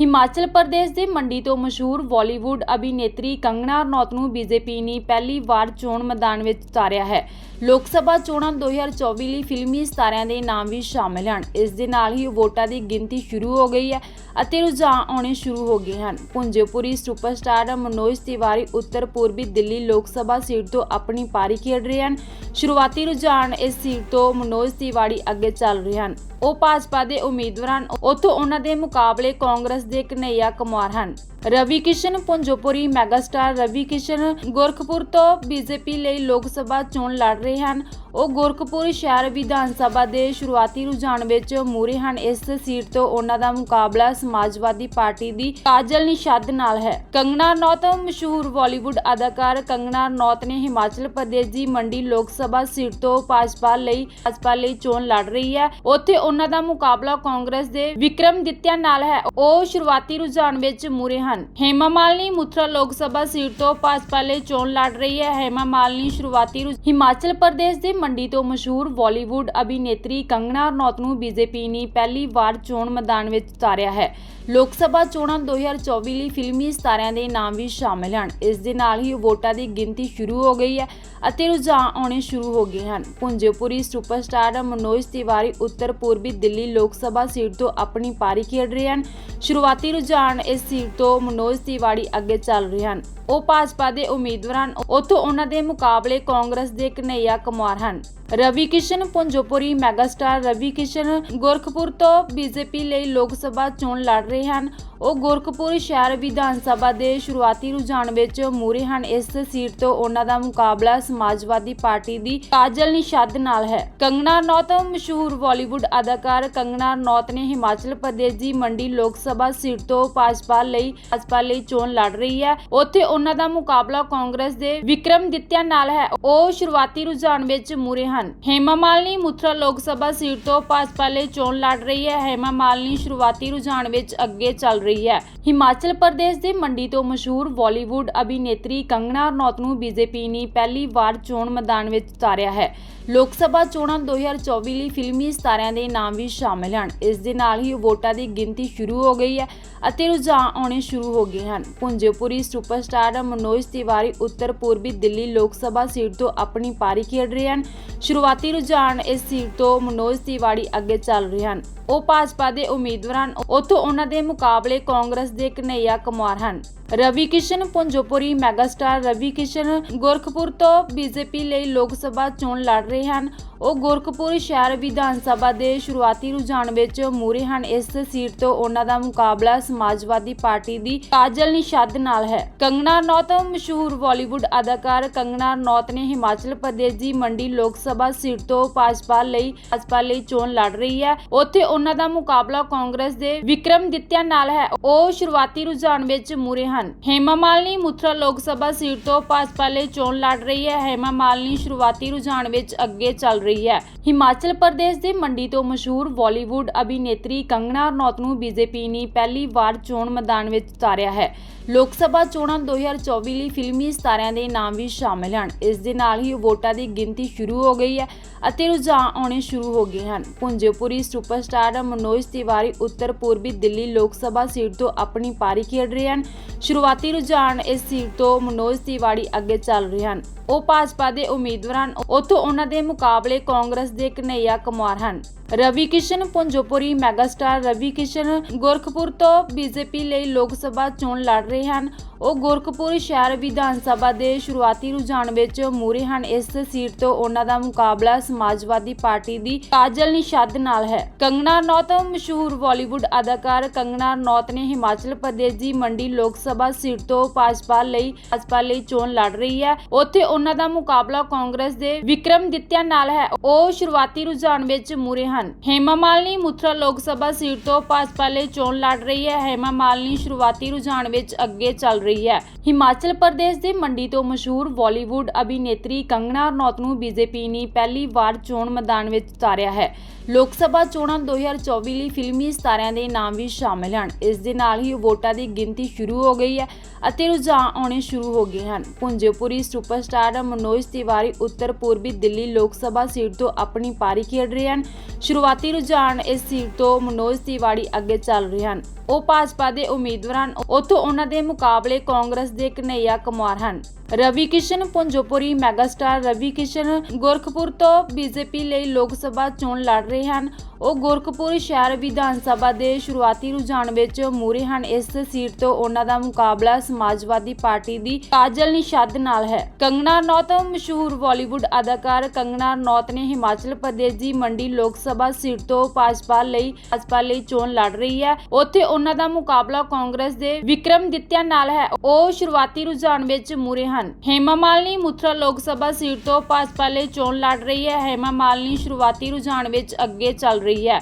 ਹਿਮਾਚਲ ਪ੍ਰਦੇਸ਼ ਦੇ ਮੰਡੀ ਤੋਂ ਮਸ਼ਹੂਰ ਬਾਲੀਵੁੱਡ ਅਭਿਨੇਤਰੀ ਕੰਗਨਾ ਰਣੌਤ ਨੂੰ ਬੀਜੇਪੀ ਨੇ ਪਹਿਲੀ ਵਾਰ ਚੋਣ ਮੈਦਾਨ ਵਿੱਚ ਉਤਾਰਿਆ ਹੈ। ਲੋਕ ਸਭਾ ਚੋਣਾਂ 2024 ਲਈ ਫਿਲਮੀ ਸਤਾਰਿਆਂ ਦੇ ਨਾਮ ਵੀ ਸ਼ਾਮਿਲ ਹਨ। ਇਸ ਦੇ ਨਾਲ ਹੀ ਵੋਟਾਂ ਦੀ ਗਿਣਤੀ ਸ਼ੁਰੂ ਹੋ ਗਈ ਹੈ ਅਤੇ ਰੁਝਾਨ ਆਉਣੇ ਸ਼ੁਰੂ ਹੋ ਗਏ ਹਨ। ਪੁੰਜੇਪੁਰੀ ਸੁਪਰਸਟਾਰ ਮਨੋਜ ਤਿਵਾਰੀ ਉੱਤਰ ਪੂਰਬੀ ਦਿੱਲੀ ਲੋਕ ਸਭਾ ਸੀਟ ਤੋਂ ਆਪਣੀ ਪਾਰੀ ਖੇਡ ਰਹੇ ਹਨ। ਸ਼ੁਰੂਆਤੀ ਰੁਝਾਨ ਇਸ ਸੀਟ ਤੋਂ ਮਨੋਜ ਤਿਵਾੜੀ ਅੱਗੇ ਚੱਲ ਰਹੇ ਹਨ। ਉਹ ਭਾਜਪਾ ਦੇ ਉਮੀਦਵਾਰ ਹਨ। ਉੱਥੋਂ ਉਹਨਾਂ ਦੇ ਮੁਕਾਬਲੇ ਕਾਂਗਰਸ ਦੇ ਕਨਈਆ ਕੁਮਾਰ ਹਨ। ਰਵੀ ਕਿਸ਼ਨ ਪੁੰਜੋਪੁਰੀ ਮੈਗਾਸਟਾਰ ਰਵੀ ਕਿਸ਼ਨ ਗੋਰਖਪੁਰ ਤੋਂ ਬੀਜੇਪੀ ਲਈ ਲੋਕ ਸਭਾ ਚੋਣ ਲੜ ਰਹੇ ਹਨ। ਉਹ ਗੋਰਖਪੁਰ ਸ਼ਹਿਰ ਵਿਧਾਨ ਸਭਾ ਦੇ ਸ਼ੁਰੂਆਤੀ ਰੁਝਾਨ ਵਿੱਚ ਮੂਰੇ ਹਨ। ਇਸ ਸੀਟ ਤੋਂ ਉਹਨਾਂ ਦਾ ਮੁਕਾਬਲਾ ਸਮਾਜਵਾਦੀ ਪਾਰਟੀ ਦੀ ਕਾਜਲ ਨਿਸ਼ਾਦ ਨਾਲ ਹੈ। ਕੰਗਨਾ ਨੌਤ ਮਸ਼ਹੂਰ ਬਾਲੀਵੁੱਡ ਅਦਾਕਾਰ ਕੰਗਨਾ ਨੌਤ ਨੇ ਹਿਮਾਚਲ ਪ੍ਰਦੇਸ਼ ਦੀ ਮੰਡੀ ਲੋਕ ਸਭਾ ਸੀਟ ਤੋਂ ਭਾਜਪਾ ਲਈ ਭਾਜਪਾ ਲਈ ਚੋਣ ਲੜ ਰਹੀ ਹੈ। ਉੱਥੇ ਉਹਨਾਂ ਦਾ ਮੁਕਾਬਲਾ ਕਾਂਗਰਸ ਦੇ ਵਿਕਰਮ ਦਿੱਤਿਆ ਨਾਲ ਹੈ। ਉਹ ਸ਼ੁਰੂਆਤੀ ਰੁਝਾਨ ਵਿੱਚ ਮੂਰੇ ਹਨ। ਹੇਮਾ ਮਾਲਿਨੀ ਮੁਥਰਾ ਲੋਕ ਸਭਾ ਸੀਟ ਤੋਂ ਭਾਜਪਾ ਲਈ ਚੋਣ ਲੜ ਰਹੀ ਹੈ। ਹੇਮਾ ਮਾਲਿਨੀ ਸ਼ੁਰੂਆਤੀ ਹਿਮਾਚਲ ਪ੍ਰਦੇਸ਼ ਦੇ ਮੰਡੀ ਤੋਂ ਮਸ਼ਹੂਰ ਬਾਲੀਵੁੱਡ ਅਭਿਨੇਤਰੀ ਕੰਗਨਾ ਰਣੌਤ ਨੂੰ ਬੀਜੇਪੀ ਨੇ ਪਹਿਲੀ ਵਾਰ ਚੋਣ ਮੈਦਾਨ ਵਿੱਚ ਉਤਾਰਿਆ ਹੈ। ਲੋਕ ਸਭਾ ਚੋਣਾਂ 2024 ਲਈ ਫਿਲਮੀ ਸਤਾਰਿਆਂ ਦੇ ਨਾਮ ਵੀ ਸ਼ਾਮਿਲ ਹਨ। ਇਸ ਦੇ ਨਾਲ ਹੀ ਵੋਟਾਂ ਦੀ ਗਿਣਤੀ ਸ਼ੁਰੂ ਹੋ ਗਈ ਹੈ ਅਤੇ ਰੁਝਾਨ ਆਉਣੇ ਸ਼ੁਰੂ ਹੋ ਗਏ ਹਨ। ਪੁੰਜੇਪੁਰੀ ਸੁਪਰਸਟਾਰ ਮਨੋਜ ਤਿਵਾਰੀ ਉੱਤਰ ਪੂਰਬੀ ਦਿੱਲੀ ਲੋਕ ਸਭਾ ਸੀਟ ਤੋਂ ਆਪਣੀ ਪਾਰੀ ਖੇਡ ਰਹੇ ਹਨ। ਸ਼ੁਰੂਆਤੀ ਰੁਝਾਨ ਇਸ ਸੀਟ ਤੋਂ ਮਨੋਜ ਤਿਵਾੜੀ ਅੱਗੇ ਚੱਲ ਰਹੇ ਹਨ। ਉਹ ਭਾਜਪਾ ਦੇ ਉਮੀਦਵਾਰ ਹਨ। ਉੱਥੋਂ ਉਹਨਾਂ ਦੇ ਮੁਕਾਬਲੇ ਕਾਂਗਰਸ ਦੇ ਕਨਈਆ ਕੁਮਾਰ ਹਨ। ਰਵੀ ਕਿਸ਼ਨ ਪੁੰਜੋਪੁਰੀ ਮੈਗਾਸਟਾਰ ਰਵੀ ਕਿਸ਼ਨ ਗੋਰਖਪੁਰ ਤੋਂ ਬੀਜੇਪੀ ਲਈ ਲੋਕ ਸਭਾ ਚੋਣ ਲੜ ਰਹੇ ਹਨ। ਉਹ ਗੋਰਖਪੁਰ ਸ਼ਹਿਰ ਵਿਧਾਨ ਸਭਾ ਦੇ ਸ਼ੁਰੂਆਤੀ ਰੁਝਾਨ ਵਿੱਚ ਮੂਰੇ ਹਨ। ਇਸ ਸੀਟ ਤੋਂ ਉਹਨਾਂ ਦਾ ਮੁਕਾਬਲਾ ਸਮਾਜਵਾਦੀ ਪਾਰਟੀ ਦੀ ਕਾਜਲ ਨਿਸ਼ਾਦ ਨਾਲ ਹੈ। ਕੰਗਨਾ ਨੌਤ ਮਸ਼ਹੂਰ ਬਾਲੀਵੁੱਡ ਅਦਾਕਾਰ ਕੰਗਣਾ ਨੌਤ ਨੇ ਹਿਮਾਚਲ ਪ੍ਰਦੇਸ਼ ਦੀ ਮੰਡੀ ਲੋਕ ਸਭਾ ਸੀਟ ਤੋਂ ਭਾਜਪਾ ਲਈ ਭਾਜਪਾ ਲਈ ਚੋਣ ਲੜ ਰਹੀ ਹੈ। ਉੱਥੇ ਉਹਨਾਂ ਦਾ ਮੁਕਾਬਲਾ ਕਾਂਗਰਸ ਦੇ ਵਿਕਰਮ ਦਿੱਤਿਆ ਨਾਲ ਹੈ। ਉਹ ਸ਼ੁਰੂਆਤੀ ਰੁਝਾਨ ਵਿੱਚ ਮੂਰੇ ਹਨ। ਹੇਮਾ ਮਾਲਨੀ ਮੁਥਰਾ ਲੋਕ ਸਭਾ ਸੀਟ ਤੋਂ ਭਾਜਪਾ ਲਈ ਚੋਣ ਲੜ ਰਹੀ ਹੈ। ਹੇਮਾ ਮਾਲਿਨੀ ਸ਼ੁਰੂਆਤੀ ਰੁਝਾਨ ਵਿੱਚ ਅੱਗੇ ਚੱਲ ਰਹੀ ਹੈ। ਹਿਮਾਚਲ ਪ੍ਰਦੇਸ਼ ਦੇ ਮੰਡੀ ਤੋਂ ਮਸ਼ਹੂਰ ਬਾਲੀਵੁੱਡ ਅਭਿਨੇਤਰੀ ਕੰਗਨਾ ਰਣੌਤ ਨੂੰ ਬੀਜੇਪੀ ਨੇ ਪਹਿਲੀ ਵਾਰ ਚੋਣ ਮੈਦਾਨ ਵਿੱਚ ਉਤਾਰਿਆ ਹੈ। ਲੋਕ ਸਭਾ ਚੋਣਾਂ 2024 ਲਈ ਫਿਲਮੀ ਸਿਤਾਰਿਆਂ ਦੇ ਨਾਮ ਵੀ ਸ਼ਾਮਿਲ ਹਨ। ਇਸ ਦੇ ਨਾਲ ਹੀ ਵੋਟਾਂ ਦੀ ਗਿਣਤੀ ਸ਼ੁਰੂ ਹੋ ਗਈ ਹੈ ਅਤੇ ਰੁਝਾਨ ਆਉਣੇ ਸ਼ੁਰੂ ਹੋ ਗਏ ਹਨ। ਪੁੰਜੇਪੁਰੀ ਸੁਪਰਸਟਾਰ ਮਨੋਜ ਤਿਵਾਰੀ ਉੱਤਰ ਪੂਰਬੀ ਦਿੱਲੀ ਲੋਕ ਸਭਾ ਸੀਟ ਤੋਂ ਆਪਣੀ ਪਾਰੀ ਖੇਡ ਰਹੇ ਹਨ। ਸ਼ੁਰੂਆਤੀ ਰੁਝਾਨ ਇਸ ਸੀਟ ਤੋਂ ਮਨੋਜ ਤਿਵਾੜੀ ਅੱਗੇ ਚੱਲ ਰਹੇ ਹਨ। ਉਹ ਭਾਜਪਾ ਦੇ ਉਮੀਦਵਾਰ ਹਨ। ਉੱਥੋਂ ਉਹਨਾਂ ਦੇ ਮੁਕਾਬਲੇ ਕਾਂਗਰਸ ਦੇ ਕਨਈਆ ਕੁਮਾਰ ਹਨ। ਰਵੀ ਕਿਸ਼ਨ ਪੁੰਜੋਪੁਰੀ ਮੈਗਾਸਟਾਰ ਰਵੀ ਕਿਸ਼ਨ ਗੋਰਖਪੁਰ ਤੋਂ ਬੀਜੇਪੀ ਲਈ ਲੋਕ ਸਭਾ ਚੋਣ ਲੜ ਰਹੇ ਹਨ। ਉਹ ਗੋਰਖਪੁਰ ਸ਼ਹਿਰ ਵਿਧਾਨ ਸਭਾ ਦੇ ਸ਼ੁਰੂਆਤੀ ਰੁਝਾਨ ਵਿੱਚ ਮੂਰੇ ਹਨ। ਇਸ ਸੀਟ ਤੋਂ ਉਹਨਾਂ ਦਾ ਮੁਕਾਬਲਾ ਸਮਾਜਵਾਦੀ ਪਾਰਟੀ ਦੀ ਕਾਜਲ ਨਿਸ਼ਾਦ ਨਾਲ ਹੈ। ਕੰਗਨਾ ਨੌਤ ਮਸ਼ਹੂਰ ਬਾਲੀਵੁੱਡ ਅਦਾਕਾਰ ਕੰਗਣਾ ਨੌਤ ਨੇ ਹਿਮਾਚਲ ਪ੍ਰਦੇਸ਼ ਦੀ ਮੰਡੀ ਲੋਕ ਸਭਾ ਸੀਟ ਤੋਂ ਭਾਜਪਾ ਲਈ ਭਾਜਪਾ ਲਈ ਚੋਣ ਲੜ ਰਹੀ ਹੈ। ਉੱਥੇ ਉਹਨਾਂ ਦਾ ਮੁਕਾਬਲਾ ਕਾਂਗਰਸ ਦੇ ਵਿਕਰਮ ਦਿੱਤਿਆ ਨਾਲ ਹੈ। ਉਹ ਸ਼ੁਰੂਆਤੀ ਰੁਝਾਨ ਵਿੱਚ ਮੂਰੇ ਹਨ। ਹੇਮਾ ਮਾਲਨੀ ਮੁਥਰਾ ਲੋਕ ਸਭਾ ਸੀਟ ਤੋਂ ਭਾਜਪਾ ਲਈ ਚੋਣ ਲੜ ਰਹੀ ਹੈ। ਹੇਮਾ ਮਾਲਿਨੀ ਸ਼ੁਰੂਆਤੀ ਰੁਝਾਨ ਵਿੱਚ ਅੱਗੇ ਚੱਲ ਰਹੀ ਹੈ। ਹਿਮਾਚਲ ਪ੍ਰਦੇਸ਼ ਦੇ ਮੰਡੀ ਤੋਂ ਮਸ਼ਹੂਰ ਬਾਲੀਵੁੱਡ ਅਭਿਨੇਤਰੀ ਕੰਗਨਾ ਰਣੌਤ ਨੂੰ ਬੀਜੇਪੀ ਨੇ ਪਹਿਲੀ ਵਾਰ ਚੋਣ ਮੈਦਾਨ ਵਿੱਚ ਉਤਾਰਿਆ ਹੈ। ਲੋਕ ਸਭਾ ਚੋਣਾਂ 2024 ਲਈ ਫਿਲਮੀ ਸਿਤਾਰਿਆਂ ਦੇ ਨਾਮ ਵੀ ਸ਼ਾਮਿਲ ਹਨ। ਇਸ ਦੇ ਨਾਲ ਹੀ ਵੋਟਾਂ ਦੀ ਗਿਣਤੀ ਸ਼ੁਰੂ ਹੋ ਗਈ ਹੈ ਅਤੇ ਰੁਝਾਨ ਆਉਣੇ ਸ਼ੁਰੂ ਹੋ ਗਏ ਹਨ। ਪੁੰਜੇਪੁਰੀ ਸੁਪਰਸਟਾਰ ਮਨੋਜ ਤਿਵਾਰੀ ਉੱਤਰ ਪੂਰਬੀ ਦਿੱਲੀ ਲੋਕ ਸਭਾ ਸੀਟ ਤੋਂ ਆਪਣੀ ਪਾਰੀ ਖੇਡ ਰਹੇ ਹਨ। ਸ਼ੁਰੂਆਤੀ ਰੁਝਾਨ ਇਸ ਸੀਟ ਤੋਂ ਮਨੋਜ ਤਿਵਾੜੀ ਅੱਗੇ ਚੱਲ ਰਹੇ ਹਨ। ਉਹ ਭਾਜਪਾ ਦੇ ਉਮੀਦਵਾਰ ਹਨ। ਉੱਥੋਂ ਉਹਨਾਂ ਦੇ ਮੁਕਾਬਲੇ ਕਾਂਗਰਸ ਦੇ ਕਨਈਆ ਕੁਮਾਰ ਹਨ। ਰਵੀ ਕਿਸ਼ਨ ਪੁੰਜੋਪੁਰੀ ਮੈਗਾਸਟਾਰ ਰਵੀ ਕਿਸ਼ਨ ਗੋਰਖਪੁਰ ਤੋਂ ਬੀਜੇਪੀ ਲਈ ਲੋਕ ਸਭਾ ਚੋਣ ਲੜ ਰਹੇ ਹਨ। ਉਹ ਗੋਰਖਪੁਰ ਸ਼ਹਿਰ ਵਿਧਾਨ ਸਭਾ ਦੇ ਸ਼ੁਰੂਆਤੀ ਰੁਝਾਨ ਵਿੱਚ ਮੂਰੇ ਹਨ। ਇਸ ਸੀਟ ਤੋਂ ਉਹਨਾਂ ਦਾ ਮੁਕਾਬਲਾ ਸਮਾਜਵਾਦੀ ਪਾਰਟੀ ਦੀ ਕਾਜਲ ਨਿਸ਼ਾਦ ਨਾਲ ਹੈ। ਕੰਗਨਾ ਨੌਤ ਮਸ਼ਹੂਰ ਬਾਲੀਵੁੱਡ ਅਦਾਕਾਰ ਕੰਗਣਾ ਨੌਤ ਨੇ ਹਿਮਾਚਲ ਪ੍ਰਦੇਸ਼ ਦੀ ਮੰਡੀ ਲੋਕ ਸਭਾ ਸੀਟ ਤੋਂ ਭਾਜਪਾ ਲਈ ਭਾਜਪਾ ਲਈ ਚੋਣ ਲੜ ਰਹੀ ਹੈ। ਉੱਥੇ ਉਹਨਾਂ ਦਾ ਮੁਕਾਬਲਾ ਕਾਂਗਰਸ ਦੇ ਵਿਕਰਮ ਦਿੱਤਿਆ ਨਾਲ ਹੈ। ਉਹ ਸ਼ੁਰੂਆਤੀ ਰੁਝਾਨ ਵਿੱਚ ਮੂਰੇ ਹਨ। ਹੇਮਾ ਮਾਲਿਨੀ ਮੁਥਰਾ ਲੋਕ ਸਭਾ ਸੀਟ ਤੋਂ ਭਾਜਪਾ ਲਈ ਚੋਣ ਲੜ ਰਹੀ ਹੈ। ਹੇਮਾ ਮਾਲਿਨੀ ਸ਼ੁਰੂਆਤੀ ਰੁਝਾਨ ਵਿੱਚ ਅੱਗੇ ਚੱਲ ਰਹੀ ਹੈ। ਹਿਮਾਚਲ ਪ੍ਰਦੇਸ਼ ਦੇ ਮੰਡੀ ਤੋਂ ਮਸ਼ਹੂਰ ਬਾਲੀਵੁੱਡ ਅਭਿਨੇਤਰੀ ਕੰਗਨਾ ਰਣੌਤ ਨੂੰ ਬੀਜੇਪੀ ਨੇ ਪਹਿਲੀ ਵਾਰ ਚੋਣ ਮੈਦਾਨ ਵਿੱਚ ਉਤਾਰਿਆ ਹੈ। ਲੋਕ ਸਭਾ ਚੋਣਾਂ 2024 ਲਈ ਫਿਲਮੀ ਸਤਾਰਿਆਂ ਦੇ ਨਾਮ ਵੀ ਸ਼ਾਮਿਲ ਹਨ। ਇਸ ਦੇ ਨਾਲ ਹੀ ਵੋਟਾਂ ਦੀ ਗਿਣਤੀ ਸ਼ੁਰੂ ਹੋ ਗਈ ਹੈ ਅਤੇ ਰੁਝਾਨ ਆਉਣੇ ਸ਼ੁਰੂ ਹੋ ਗਏ ਹਨ। ਪੁੰਜੇਪੁਰੀ ਸੁਪਰਸਟਾਰ ਮਨੋਜ ਤਿਵਾਰੀ ਉੱਤਰ ਪੂਰਬੀ ਦਿੱਲੀ ਲੋਕ ਸਭਾ ਸੀਟ ਤੋਂ ਆਪਣੀ ਪਾਰੀ ਖੇਡ ਰਹੇ ਹਨ। ਸ਼ੁਰੂਆਤੀ ਰੁਝਾਨ ਇਸ ਸੀਟ ਤੋਂ ਮਨੋਜ ਤਿਵਾੜੀ ਅੱਗੇ ਚੱਲ ਰਹੇ ਹਨ। ਉਹ ਭਾਜਪਾ ਦੇ ਉਮੀਦਵਾਰ ਹਨ। ਉੱਥੋਂ ਉਹਨਾਂ ਦੇ ਮੁਕਾਬਲੇ ਕਾਂਗਰਸ ਦੇ ਕਨਈਆ ਕੁਮਾਰ ਹਨ। ਰਵੀ ਕਿਸ਼ਨ ਪੁੰਜੋਪੁਰੀ ਮੈਗਾਸਟਾਰ ਰਵੀ ਕਿਸ਼ਨ ਗੋਰਖਪੁਰ ਤੋਂ ਬੀਜੇਪੀ ਲਈ ਲੋਕ ਸਭਾ ਚੋਣ ਲੜ ਰਹੇ ਹਨ। ਉਹ ਗੋਰਖਪੁਰ ਸ਼ਹਿਰ ਵਿਧਾਨ ਸਭਾ ਦੇ ਸ਼ੁਰੂਆਤੀ ਰੁਝਾਨ ਵਿੱਚ ਮੂਰੇ ਹਨ। ਇਸ ਸੀਟ ਤੋਂ ਉਹਨਾਂ ਦਾ ਮੁਕਾਬਲਾ ਸਮਾਜਵਾਦੀ ਪਾਰਟੀ ਦੀ ਕਾਜਲ ਨਿਸ਼ਾਦ ਨਾਲ ਹੈ। ਕੰਗਨਾ ਨੌਤ ਮਸ਼ਹੂਰ ਬਾਲੀਵੁੱਡ ਅਦਾਕਾਰ ਕੰਗਣਾ ਨੌਤ ਨੇ ਹਿਮਾਚਲ ਪ੍ਰਦੇਸ਼ ਦੀ ਮੰਡੀ ਲੋਕ ਸਭਾ ਸੀਟ ਤੋਂ ਭਾਜਪਾ ਲਈ ਭਾਜਪਾ ਲਈ ਚੋਣ ਲੜ ਰਹੀ ਹੈ। ਉੱਥੇ ਉਹਨਾਂ ਦਾ ਮੁਕਾਬਲਾ ਕਾਂਗਰਸ ਦੇ ਵਿਕਰਮ ਦਿੱਤਿਆ ਨਾਲ ਹੈ। ਉਹ ਸ਼ੁਰੂਆਤੀ ਰੁਝਾਨ ਵਿੱਚ ਮੂਰੇ ਹਨ। ਹੇਮਾ ਮਾਲਿਨੀ ਮੁਥਰਾ ਲੋਕ ਸਭਾ ਸੀਟ ਤੋਂ ਭਾਜਪਾ ਲਈ ਚੋਣ ਲੜ ਰਹੀ ਹੈ। ਹੇਮਾ ਮਾਲਨੀ ਸ਼ੁਰੂਆਤੀ ਰੁਝਾਨ ਵਿੱਚ ਅੱਗੇ ਚੱਲ ਰਹੀ ਹੈ।